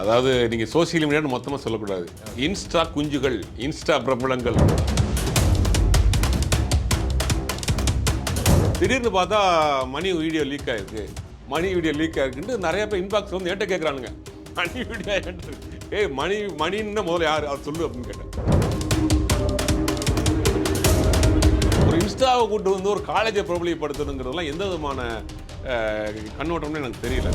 அதாவது நீங்கள் சோசியல் மீடியான்னு மொத்தமாக சொல்லக்கூடாது. இன்ஸ்டா குஞ்சுகள் இன்ஸ்டா பிரபலங்கள். திடீர்னு பார்த்தா மணி வீடியோ லீக் ஆயிருக்கு. மணி வீடியோ லீக் ஆயிருக்குன்ட்டு நிறைய பேர் இன்பாக்ஸ் வந்து என்கிட்ட கேட்குறானுங்க மணி வீடியோ என்கிட்ட ஏய் மணி மணின்னு முதல்ல யார்? அதை சொல்லு அப்படின்னு கேட்டேன். ஒரு இன்ஸ்டாவை கூட்டு வந்து ஒரு காலேஜை பிரபலியப்படுத்தணுங்கிறதுலாம் எந்த விதமான கண்ணோட்டம்னு எனக்கு தெரியல.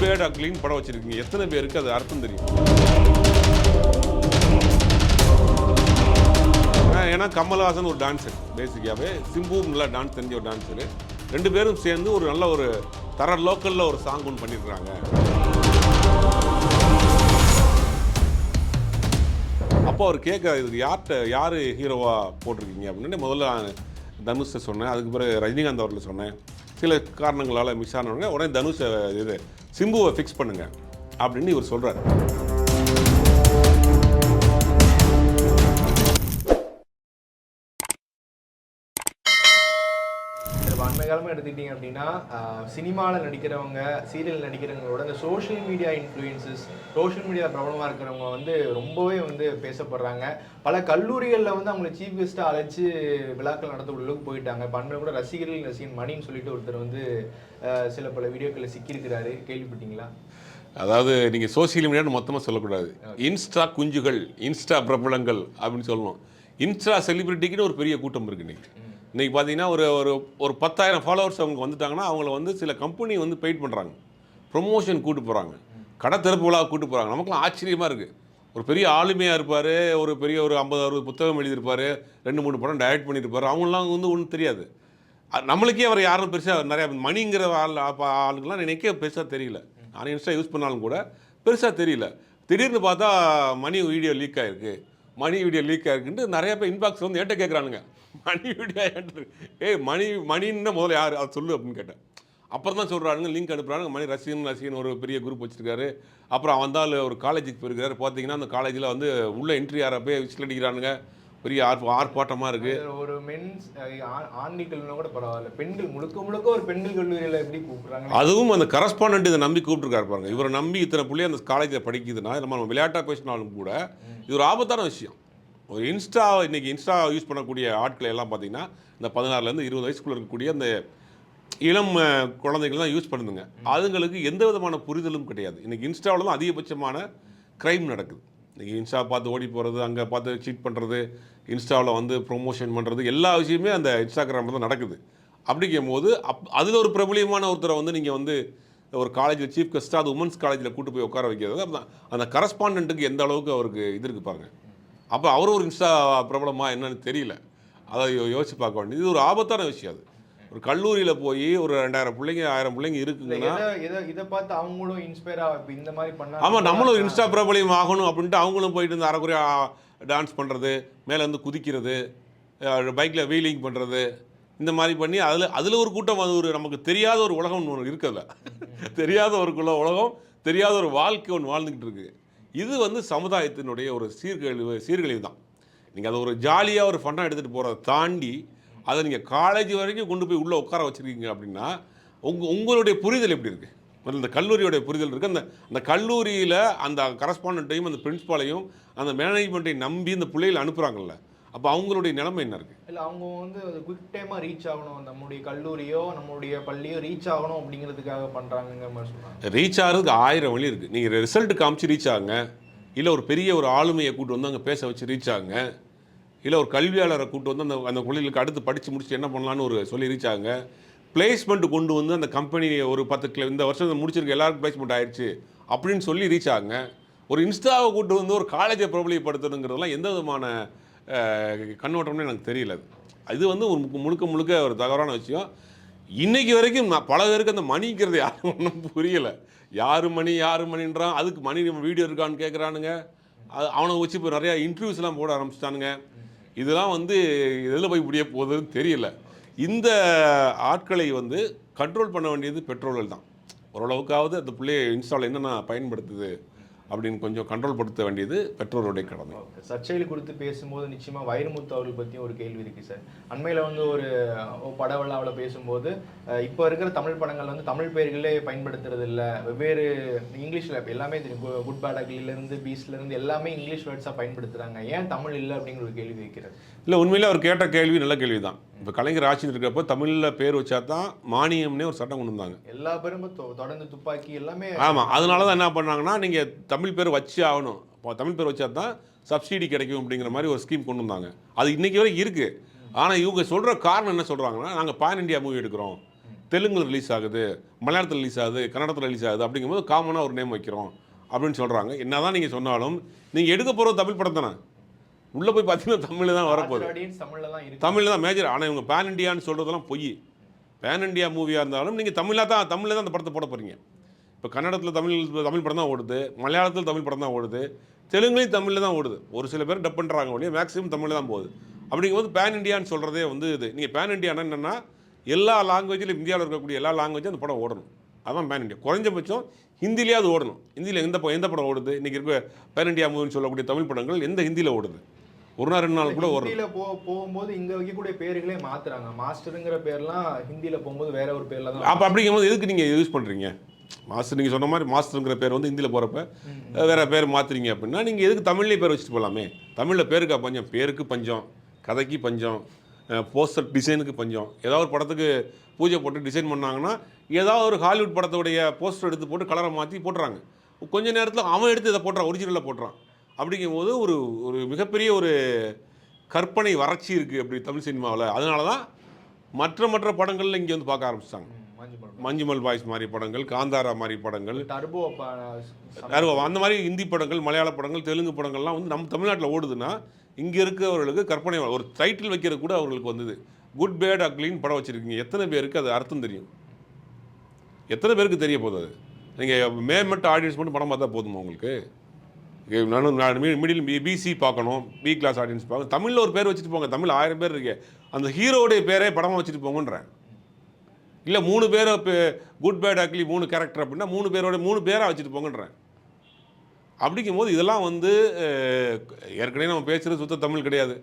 பேட் அக்லின்னு படம் வச்சிருக்கீங்க. எத்தனை பேருக்கு அது அர்த்தம் தெரியும்? ஏன்னா- ஏன்னா கமல்ஹாசன் ஒரு டான்ஸர் பேசிக்காகவே சிம்பு நல்லா டான்ஸ் தெரிஞ்ச ஒரு டான்ஸரு ரெண்டு பேரும் சேர்ந்து ஒரு நல்ல ஒரு தர லோக்கலில் ஒரு சாங் ஒன்று பண்ணியிருக்கிறாங்க அப்போ அவர் கேட்க இது யார்கிட்ட யார் ஹீரோவாக போட்டிருக்கீங்க? அப்படின்னு. முதல்ல தனுஷை சொன்னேன். அதுக்கு பிறகு ரஜினிகாந்த் அவரில் சொன்னேன். சில காரணங்களால் மிஸ் ஆனவங்க உடனே தனுஷை இது சிம்புவை ஃபிக்ஸ் பண்ணுங்க. அப்படின்னு இவர் சொல்கிறார் காலமாக எடுத்துக்கிட்டீங்க அப்படின்னா சினிமாவில் நடிக்கிறவங்க சீரியல் நடிக்கிறவங்களோட இந்த social media influencers social media பிரபலமாக இருக்கிறவங்க வந்து ரொம்பவே வந்து பேசப்படுறாங்க. பல கல்லூரிகளில் வந்து அவங்களை சீஃப் கெஸ்ட்டாக அழைச்சி விழாக்கள் நடத்த உள்ளுக்கு போயிட்டாங்க. அண்மை கூட ரசிகர்கள் ரசிகன் மணின்னு சொல்லிட்டு ஒருத்தர் வந்து சில பல வீடியோக்களில் சிக்கியிருக்கிறாரு. கேள்விப்பட்டீங்களா? அதாவது நீங்கள் சோசியல் மீடியான்னு மொத்தமாக சொல்லக்கூடாது. இன்ஸ்டா குஞ்சுகள் இன்ஸ்டா பிரபலங்கள் அப்படின்னு சொல்லணும். இன்ஸ்டா செலிபிரிட்டிக்குன்னு ஒரு பெரிய கூட்டம் இருக்கு இன்னைக்கு. இன்றைக்கி பார்த்தீங்கன்னா ஒரு ஒரு ஒரு பத்தாயிரம் ஃபாலோவர்ஸ் அவங்க வந்துட்டாங்கன்னா அவங்கள வந்து சில கம்பெனி வந்து பெயிட் பண்ணுறாங்க ப்ரொமோஷன் கூட்டு போகிறாங்க கடை திறப்பு விழா கூட்டு போகிறாங்க நமக்குலாம் ஆச்சரியமாக இருக்குது ஒரு பெரிய ஆளுமையாக இருப்பார் ஒரு பெரிய ஒரு ஐம்பது அறுபது புத்தகம் எழுதியிருப்பார் ரெண்டு மூணு படம் டைரக்ட் பண்ணியிருப்பார். அவங்களாம் வந்து ஒன்றும் தெரியாது. நம்மளுக்கே அவர் யாரும் பெருசாக நிறையா மணிங்கிற ஆள் அப்ப ஆளுங்கெல்லாம் நினைக்க பெருசாக தெரியல. நான் இன்ஸ்டா யூஸ் பண்ணாலும் கூட பெருசாக தெரியல. திடீர்னு பார்த்தா மணி வீடியோ லீக் ஆகிருக்கு மணி வீடியோ லீக் ஆகிருக்குன்ட்டு நிறைய பேர் இன்பாக்ஸ் வந்து ஏட்ட கேட்குறானுங்க மணி வீடியோ. ஏய் மணி மணின்னு முதல்ல யார்? அதை சொல்லு அப்படின்னு கேட்டேன். அப்புறம் தான் சொல்கிறானுங்க லிங்க் அனுப்புறாங்க மணி ரசிகன் ரசிகன் ஒரு பெரிய குரூப் வச்சிருக்காரு. அப்புறம் தான் ஒரு காலேஜுக்கு போயிருக்காரு. பார்த்தீங்கன்னா அந்த காலேஜில் வந்து உள்ள என்ட்ரி ஆகிறப்பே விசில் அடிக்கிறானுங்க. பெரிய ஆர்ப்ப ஆர்ப்பாட்டமாக இருக்குது ஒரு மென்ஸ் ஆண்கள் கூட பரவாயில்ல. பெண்கள் முழுக்க முழுக்க ஒரு பெண்கள் கல்லூரியில் எப்படி கூப்பிடுறாங்க? அதுவும் அந்த கரஸ்பாண்டன்ட் இதை நம்பி கூப்பிட்டுருக்காரு பாருங்க. இவரை நம்பி இத்தனை புள்ளி அந்த காலேஜில் படிக்குதுன்னா நம்ம விளையாட்டாக பேசினாலும் கூட இது ஒரு ஆபத்தான விஷயம். ஒரு இன்ஸ்டா இன்றைக்கி இன்ஸ்டா யூஸ் பண்ணக்கூடிய ஆட்களை எல்லாம் பார்த்தீங்கன்னா இந்த பதினாறுலேருந்து இருபது வயசுக்குள்ள இருக்கக்கூடிய அந்த இளம் குழந்தைகள் தான் யூஸ் பண்ணுதுங்க. அதுங்களுக்கு எந்த விதமான புரிதலும் கிடையாது. இன்றைக்கி இன்ஸ்டாவில் தான் அதிகபட்சமான க்ரைம் நடக்குது. இன்றைக்கி இன்ஸ்டா பார்த்து ஓடி போகிறது அங்கே பார்த்து சீட் பண்ணுறது இன்ஸ்டாவில் வந்து ப்ரொமோஷன் பண்ணுறது எல்லா விஷயமே அந்த இன்ஸ்டாகிராமில் தான் நடக்குது. அப்படிங்கும் போது அப் அதில் ஒரு பிரபலியமான ஒருத்தரை வந்து நீங்கள் வந்து ஒரு காலேஜில் சீஃப் கெஸ்ட்டாக அது உமன்ஸ் காலேஜில் கூட்டு போய் உட்கார வைக்கிறது அந்த கரஸ்பாண்டண்ட்டுக்கு எந்த அளவுக்கு அவருக்கு இது இருக்கு பாருங்கள் அப்போ அவரும் ஒரு இன்ஸ்டா பிரபலமா என்னன்னு தெரியல. அதை யோசிச்சு பார்க்க வேண்டியது. இது ஒரு ஆபத்தான விஷயம் அது. ஒரு கல்லூரியில் போய் ஒரு ரெண்டாயிரம் பிள்ளைங்க ஆயிரம் பிள்ளைங்க இருக்குங்கன்னா எதை இதை பார்த்து அவங்களும் இன்ஸ்பயர் ஆக இந்த மாதிரி பண்ணா ஆமாம் நம்மளும் ஒரு இன்ஸ்டா பிரபலியம் ஆகணும் அப்படின்ட்டு அவங்களும் போயிட்டு இந்த அரைக்குறையா டான்ஸ் பண்ணுறது மேலே வந்து குதிக்கிறது பைக்கில் வீலிங் பண்ணுறது இந்த மாதிரி பண்ணி அதில் அதில் ஒரு கூட்டம் அது ஒரு நமக்கு தெரியாத ஒரு உலகம் ஒன்று இருக்குல்ல தெரியாத ஒரு உலகம் தெரியாத ஒரு வாழ்க்கை ஒன்று வாழ்ந்துக்கிட்டு இருக்கு. இது வந்து சமுதாயத்தினுடைய ஒரு சீர்கழிவு சீர்கழிவு தான். நீங்கள் அதை ஒரு ஜாலியாக ஒரு ஃபன்னாக எடுத்துகிட்டு போகிறத தாண்டி அதை நீங்கள் காலேஜ் வரைக்கும் கொண்டு போய் உள்ளே உட்கார வச்சுருக்கீங்க அப்படின்னா உங்கள் உங்களுடைய புரிதல் எப்படி இருக்குது இந்த கல்லூரியோட புரிதல் இருக்குது அந்த அந்த கல்லூரியில் அந்த கரஸ்பாண்டண்ட்டையும் அந்த பிரின்ஸ்பாலையும் அந்த மேனேஜ்மெண்ட்டையும் நம்பி இந்த பிள்ளைகளை அனுப்புகிறாங்கல்ல அப்போ அவங்களுடைய நிலைமை என்ன இருக்குது இல்ல அவங்க வந்து குவிக் டைமா ரீச் ஆகணும். நம்முடைய கல்லூரியோ நம்முடைய பள்ளியோ ரீச் ஆகணும் அப்படிங்கிறதுக்காக மாதிரி சொல்றாங்க. ரீச் ஆகிறதுக்கு ஆயிரம் வழி இருக்குது நீங்கள் ரிசல்ட் காமிச்சு ரீச் ஆகுங்க. இல்லை ஒரு பெரிய ஒரு ஆளுமையை கூட்டு வந்து அங்கே பேச வச்சு ரீச் ஆகுங்க. இல்லை ஒரு கல்வியாளரை கூட்டு வந்து அந்த அந்த பிள்ளைகளுக்கு அடுத்து படித்து முடிச்சுட்டு என்ன பண்ணலான்னு ஒரு சொல்லி ரீச் ஆகுங்க. பிளேஸ்மெண்ட் கொண்டு வந்து அந்த கம்பெனி ஒரு பத்து கிலோ இந்த வருஷம் முடிச்சிருக்க எல்லாருக்கும் பிளேஸ்மெண்ட் ஆயிடுச்சு அப்படின்னு சொல்லி ரீச் ஆகுங்க. ஒரு இன்ஸ்டாவை கூட்டு வந்து ஒரு காலேஜை பிரபலியப்படுத்தணுங்கிறதெல்லாம் எந்த விதமான கண்ணோட்டம்னு எனக்கு தெரியல. அது. இது வந்து ஒரு முழுக்க- முழுக்க முழுக்க ஒரு தகவலான விஷயம். இன்னைக்கு வரைக்கும் நான் பல பேருக்கு அந்த மணிங்கிறது யாரும் ஒன்றும் புரியலை. யார் மணி யார் மணின்றான். அதுக்கு மணி வீடியோ இருக்கான்னு கேட்குறானுங்க அது அவனை வச்சு இப்போ நிறையா இன்டர்வியூஸ்லாம் போட ஆரம்பிச்சிட்டானுங்க. இதெல்லாம் வந்து எதில் போய் முடிய போகுதுன்னு தெரியல. இந்த ஆட்களை வந்து கண்ட்ரோல் பண்ண வேண்டியது பெட்ரோல்கள் தான். ஓரளவுக்காவது அந்த பிள்ளைய இன்ஸ்டாவில் என்னென்ன பயன்படுத்துது? அப்படின்னு கொஞ்சம் கண்ட்ரோல் படுத்த வேண்டியது பெற்றோருடைய கடமை. ஓகே. சர்ச்சைகள் குறித்து பேசும்போது நிச்சயமா வைரமுத்து அவர்கள் பற்றியும் ஒரு கேள்வி இருக்கு சார். அண்மையில் வந்து ஒரு பட விழாவில் பேசும்போது இப்போ இருக்கிற தமிழ் படங்கள் வந்து தமிழ் பெயர்களே பயன்படுத்துறது இல்ல வெவ்வேறு இங்கிலீஷ்ல எல்லாமே தெரியும். குட் பேட் இருந்து பீஸ்ல இருந்து எல்லாமே இங்கிலீஷ் வேர்ட்ஸாக பயன்படுத்துறாங்க. ஏன் தமிழ் இல்லை அப்படிங்கிற ஒரு கேள்வி வைக்கிறது இல்லை உண்மையிலே அவர் கேட்ட கேள்வி நல்ல கேள்வி தான் இப்போ கலைஞர் ஆட்சியில் இருக்கிறப்போ தமிழில் பேர் வச்சா தான் மானியம்னே ஒரு சட்டம் கொண்டு வந்தாங்க. எல்லா பேரும் தொடர்ந்து துப்பாக்கி எல்லாமே ஆமாம் அதனால தான் என்ன பண்ணாங்கன்னா நீங்கள் தமிழ் பேர் வச்சு ஆகணும். இப்போ தமிழ் பேர் வச்சா தான் சப்சிடி கிடைக்கும் அப்படிங்கிற மாதிரி ஒரு ஸ்கீம் கொண்டு வந்தாங்க. அது இன்னைக்கு வரை இருக்குது ஆனால் இவங்க சொல்கிற காரணம் என்ன சொல்கிறாங்கன்னா நாங்கள் பான் இந்தியா மூவி எடுக்கிறோம். தெலுங்குல ரிலீஸ் ஆகுது. மலையாளத்தில் ரிலீஸ் ஆகுது. கன்னடத்தில் ரிலீஸ் ஆகுது. அப்படிங்கும்போது காமனாக ஒரு நேம் வைக்கிறோம் அப்படின்னு சொல்கிறாங்க என்ன தான் நீங்கள் சொன்னாலும் நீங்கள் எடுக்க போகிற தமிழ் படம் தானே? உள்ளே போய் பார்த்தீங்கன்னா தமிழ் தான் வரப்போகுது தமிழ் தான் மேஜர் ஆனால் இவங்க பேன் இண்டியான்னு சொல்கிறதெல்லாம் பொய். பேன் இண்டியா மூவியாக இருந்தாலும் நீங்கள் தமிழில் தான் தமிழில் தான் அந்த படத்தை போட போகிறீங்க இப்போ கன்னடத்தில் தமிழ் தமிழ் படம் தான் ஓடுது. மலையாளத்தில் தமிழ் படம் தான் ஓடுது. தெலுங்குலையும் தமிழில் தான் ஓடுது. ஒரு சில பேர் டப் பண்ணுறாங்க ஒழிய மேக்ஸிமம் தமிழில் தான் போகுது. அப்படிங்கும்போது பேன் இண்டியான்னு சொல்கிறதே வந்து இது. நீங்கள் பேன் இண்டியானா என்னென்னா எல்லா லாங்குவேஜிலும் இந்தியாவில் இருக்கக்கூடிய எல்லா லாங்குவேஜும் அந்த படம் ஓடணும். அதான் பேன் இண்டியா குறைஞ்சபட்சம் ஹிந்திலேயே அது ஓடணும். ஹிந்தியில் எந்த எந்த படம் ஓடுது? இன்றைக்கி இருக்க பேன் இண்டியா மூவின்னு சொல்லக்கூடிய தமிழ் படங்கள் எந்த ஹிந்தியில் ஓடுது? ஒரு நாள் ரெண்டு நாள் கூட ஓடுது ஹிந்தியில போ போகும்போது இங்க வைக்கக்கூடிய பேர்களே மாத்துறாங்க. மாஸ்டருங்கிற பேர்லாம் ஹிந்தியில போகும்போது வேற ஒரு பேர்ல தான் அப்போ அப்படிங்கும்போது எதுக்கு நீங்கள் யூஸ் பண்ணுறீங்க மாஸ்டர் நீங்கள் சொன்ன மாதிரி மாஸ்டருங்கிற பேர் வந்து ஹிந்தியில் போகிறப்ப வேற பேர் மாற்றுறீங்க அப்படின்னா நீங்கள் எதுக்கு தமிழ்லேயே பேர் வச்சுட்டு போகலாமே தமிழில் பேருக்கா பஞ்சம்? பேருக்கு பஞ்சம் கதைக்கு பஞ்சம் போஸ்டர் டிசைனுக்கு பஞ்சம். ஏதாவது ஒரு படத்துக்கு பூஜை போட்டு டிசைன் பண்ணாங்கன்னா ஏதாவது ஒரு ஹாலிவுட் படத்துடைய போஸ்டர் எடுத்து போட்டு கலரை மாற்றி போட்டுறாங்க. கொஞ்ச நேரத்தில் அவன் எடுத்து இதை போட்டுறான் ஒரிஜினலில் போட்டுறான். அப்படிங்கும்போது ஒரு ஒரு மிகப்பெரிய ஒரு கற்பனை வறட்சி இருக்குது அப்படி தமிழ் சினிமாவில். அதனால தான் மற்ற மற்ற படங்களில் இங்கே வந்து பார்க்க ஆரம்பிச்சிட்டாங்க. மஞ்சுமல் பாய்ஸ் மாதிரி படங்கள் காந்தாரா மாதிரி படங்கள். டர்போ அந்த மாதிரி ஹிந்தி படங்கள் மலையாள படங்கள் தெலுங்கு படங்கள்லாம் வந்து நம்ம தமிழ்நாட்டில் ஓடுதுன்னா இங்கே இருக்கிறவர்களுக்கு கற்பனை ஒரு டைட்டில் வைக்கிறது கூட அவர்களுக்கு வந்தது. குட் பேட் அக்லின்னு படம் வச்சுருக்கீங்க. எத்தனை பேருக்கு அது அர்த்தம் தெரியும்? எத்தனை பேருக்கு தெரிய போகுது அது? நீங்கள் மேம்பட்ட ஆடியன்ஸ் மட்டும் படம் பார்த்தா போதுமா உங்களுக்கு? மிடில் பிசி பார்க்கணும் பி கிளாஸ் ஆடியன்ஸ் பார்க்கணும். தமிழில் ஒரு பேர் வச்சுட்டு போங்க. தமிழ் ஆயிரம் பேர் இருக்கே. அந்த ஹீரோடைய பேரே படமாக வச்சுட்டு போங்கன்றேன். இல்லை மூணு பேரை குட் பேட் அக்லி மூணு கேரக்டர் அப்படின்னா மூணு பேரோட மூணு பேராக வச்சுட்டு போங்கன்றேன். அப்படிங்கும்போது இதெல்லாம் வந்து ஏற்கனவே நம்ம பேசுகிறது சுத்த தமிழ் கிடையாது.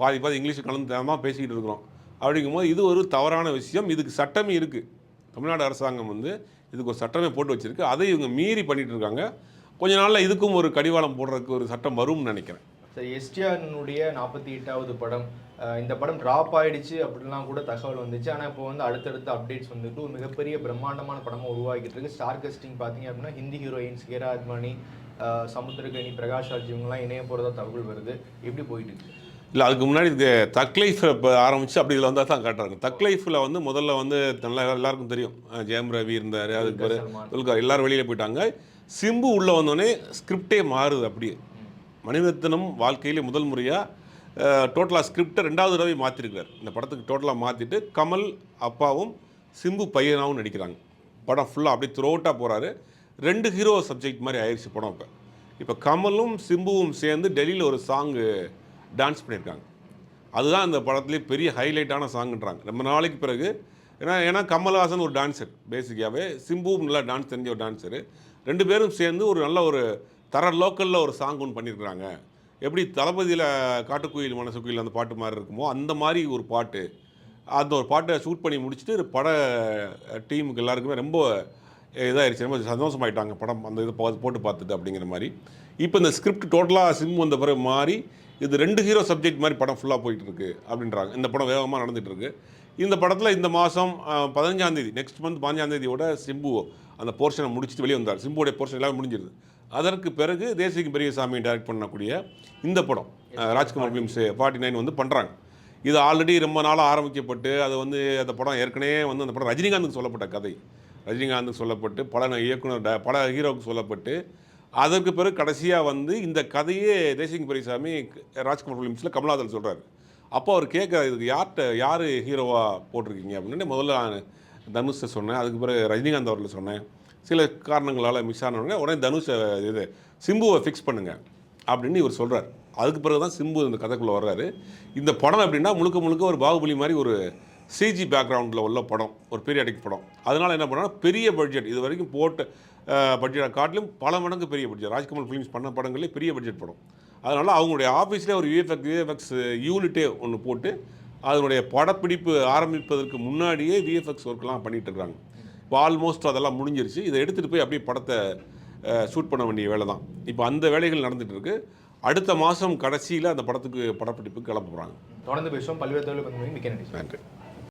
பாதி பாதி இங்கிலீஷ் கலந்து தரமாக பேசிக்கிட்டு இருக்கிறோம். அப்படிங்கும் போது இது ஒரு தவறான விஷயம். இதுக்கு சட்டமே இருக்குது தமிழ்நாடு அரசாங்கம் வந்து இதுக்கு ஒரு சட்டமே போட்டு வச்சுருக்கு. அதை இவங்க மீறி பண்ணிகிட்டு இருக்காங்க. கொஞ்ச நாளில் இதுக்கும் ஒரு கடிவாளம் போடுறதுக்கு ஒரு சட்டம் வரும்னு நினைக்கிறேன். சரி எஸ்டிஆர்னுடைய நாற்பத்தி எட்டாவது படம். இந்த படம் ட்ராப் ஆயிடுச்சு அப்படிலாம் கூட தகவல் வந்துச்சு. ஆனால் இப்போ வந்து அடுத்தடுத்த அப்டேட்ஸ் வந்துட்டு ஒரு மிகப்பெரிய பிரம்மாண்டமான படமாக உருவாக்கிட்டு இருக்கு. ஸ்டார் கஸ்டிங் பார்த்தீங்க அப்படின்னா ஹிந்தி ஹீரோயின்ஸ் ஹீரா அத்வானி சமுத்திரகனி பிரகாஷ் ராஜ் இவங்கெல்லாம் இணைய போகிறதா தகவல் வருது. எப்படி போயிட்டு இருக்கு? இல்லை அதுக்கு முன்னாடி இது தக் லைஃப் இப்போ ஆரம்பிச்சு அப்படி இதில் வந்தால் தான் காட்டுறாங்க. தக் லைஃப்பில் வந்து முதல்ல வந்து நல்லா எல்லாருக்கும் தெரியும். ஜெயம் ரவி இருந்தார் அதுக்கு சல்மான். துல்கர் எல்லாரும் வெளியில் போயிட்டாங்க. சிம்பு உள்ளே வந்தோடனே ஸ்கிரிப்டே மாறுது அப்படியே. மணிரத்னம் வாழ்க்கையிலே முதல் முறையாக டோட்டலாக ஸ்கிரிப்டை ரெண்டாவது தடவை மாற்றிருக்கிறார் இந்த படத்துக்கு டோட்டலாக மாற்றிட்டு கமல் அப்பாவும் சிம்பு பையனாகவும் நடிக்கிறாங்க. படம் ஃபுல்லாக அப்படியே த்ரோட்டாக போகிறாரு ரெண்டு ஹீரோ சப்ஜெக்ட் மாதிரி ஆயிடுச்சு படம் இப்போ இப்போ கமலும் சிம்புவும் சேர்ந்து டெல்லியில் ஒரு சாங்கு டான்ஸ் பண்ணியிருக்காங்க. அதுதான் அந்த படத்துலேயே பெரிய ஹைலைட்டான சாங்குன்றாங்க ரொம்ப நாளைக்கு பிறகு ஏன்னா ஏன்னா கமல்ஹாசன் ஒரு டான்ஸர் பேசிக்காகவே சிம்புவும் நல்லா டான்ஸ் தெரிஞ்ச ஒரு டான்ஸரு ரெண்டு பேரும் சேர்ந்து ஒரு நல்ல ஒரு தர லோக்கலில் ஒரு சாங் ஒன்று பண்ணியிருக்கிறாங்க எப்படி தளபதியில் காட்டுக்குயில் மனசுக்குயில் அந்த பாட்டு மாதிரி இருக்குமோ அந்த மாதிரி ஒரு பாட்டு. அந்த ஒரு பாட்டை ஷூட் பண்ணி முடிச்சுட்டு பட டீமுக்கு எல்லாருக்குமே ரொம்ப இதாகிடுச்சு ரொம்ப சந்தோஷமாயிட்டாங்க படம். அந்த இதை போட்டு பார்த்துட்டு அப்படிங்கிற மாதிரி. இப்போ இந்த ஸ்கிரிப்ட் டோட்டலாக சிம் வந்த பிறகு மாறி இது ரெண்டு ஹீரோ சப்ஜெக்ட் மாதிரி படம் ஃபுல்லாக போயிட்டுருக்கு அப்படின்றாங்க. இந்த படம் வேகமாக நடந்துகிட்ருக்கு இந்த படத்தில் இந்த மாதம் பதினஞ்சாந்தேதி நெக்ஸ்ட் மந்த் பதினஞ்சாந்தேதியோட சிம்பு அந்த போர்ஷனை முடிச்சுட்டு வெளியே வந்தார். சிம்புவோடைய போர்ஷன் எல்லாமே முடிஞ்சிருது. அதற்கு பிறகு தேசிக பெரியசாமி டைரக்ட் பண்ணக்கூடிய இந்த படம் ராஜ்குமார் பிம்ஸ் ஃபார்ட்டி நைன் வந்து பண்ணுறாங்க இது ஆல்ரெடி ரொம்ப நாளாக ஆரம்பிக்கப்பட்டு அது வந்து அந்த படம் ஏற்கனவே வந்து அந்த படம் ரஜினிகாந்துக்கு சொல்லப்பட்ட கதை. ரஜினிகாந்துக்கு சொல்லப்பட்டு பல இயக்குனர் பல ஹீரோவுக்கு சொல்லப்பட்டு அதற்கு பிறகு கடைசியாக வந்து இந்த கதையே தேசிங்க பெரியசாமி ராஜ்குமார் ஃபிலிம்ஸில் கமலாதன் சொல்கிறார் அப்போ அவர் கேட்க இதுக்கு யார்கிட்ட யார் ஹீரோவாக போட்டிருக்கீங்க? அப்படின்னு. முதல்ல நான் தனுஷை சொன்னேன் அதுக்கு பிறகு ரஜினிகாந்த் அவர்களை சொன்னேன். சில காரணங்களால் மிஸ் ஆனவங்க உடனே தனுஷை இது சிம்புவை ஃபிக்ஸ் பண்ணுங்கள் அப்படின்னு இவர் சொல்கிறார் அதுக்கு பிறகு தான் சிம்பு இந்த கதைக்குள்ளே வர்றாரு. இந்த படம் அப்படின்னா முழுக்க முழுக்க ஒரு பாகுபலி மாதிரி ஒரு சிஜி பேக்ரவுண்டில் உள்ள படம் ஒரு பீரியாடிக் படம். அதனால் என்ன பண்ணால் பெரிய பட்ஜெட் இது வரைக்கும் போட்ட பட்ஜெட்டை காட்டிலும் பல மடங்கு பெரிய பட்ஜெட் ராஜ்கமல் ஃபிலிம்ஸ் பண்ண படங்களே பெரிய பட்ஜெட் படம். அதனால் அவங்களுடைய ஆஃபீஸ்லேயே ஒரு விஎஃப்எக்ஸ் விஎஃப்எக்ஸ் யூனிட்டே ஒன்று போட்டு அதனுடைய படப்பிடிப்பு ஆரம்பிப்பதற்கு முன்னாடியே விஎஃப்எக்ஸ் ஒர்க்லாம் பண்ணிகிட்டு இருக்காங்க. இப்போ ஆல்மோஸ்ட் அதெல்லாம் முடிஞ்சிருச்சு. இதை எடுத்துகிட்டு போய் அப்படியே படத்தை ஷூட் பண்ண வேண்டிய வேலை தான். இப்போ அந்த வேலைகள் நடந்துட்டு இருக்கு. அடுத்த மாதம் கடைசியில் அந்த படத்துக்கு படப்பிடிப்பு கிளம்ப போகிறாங்க தொடர்ந்து பேசுவோம். பல்வேறு தொழில் நன்றி.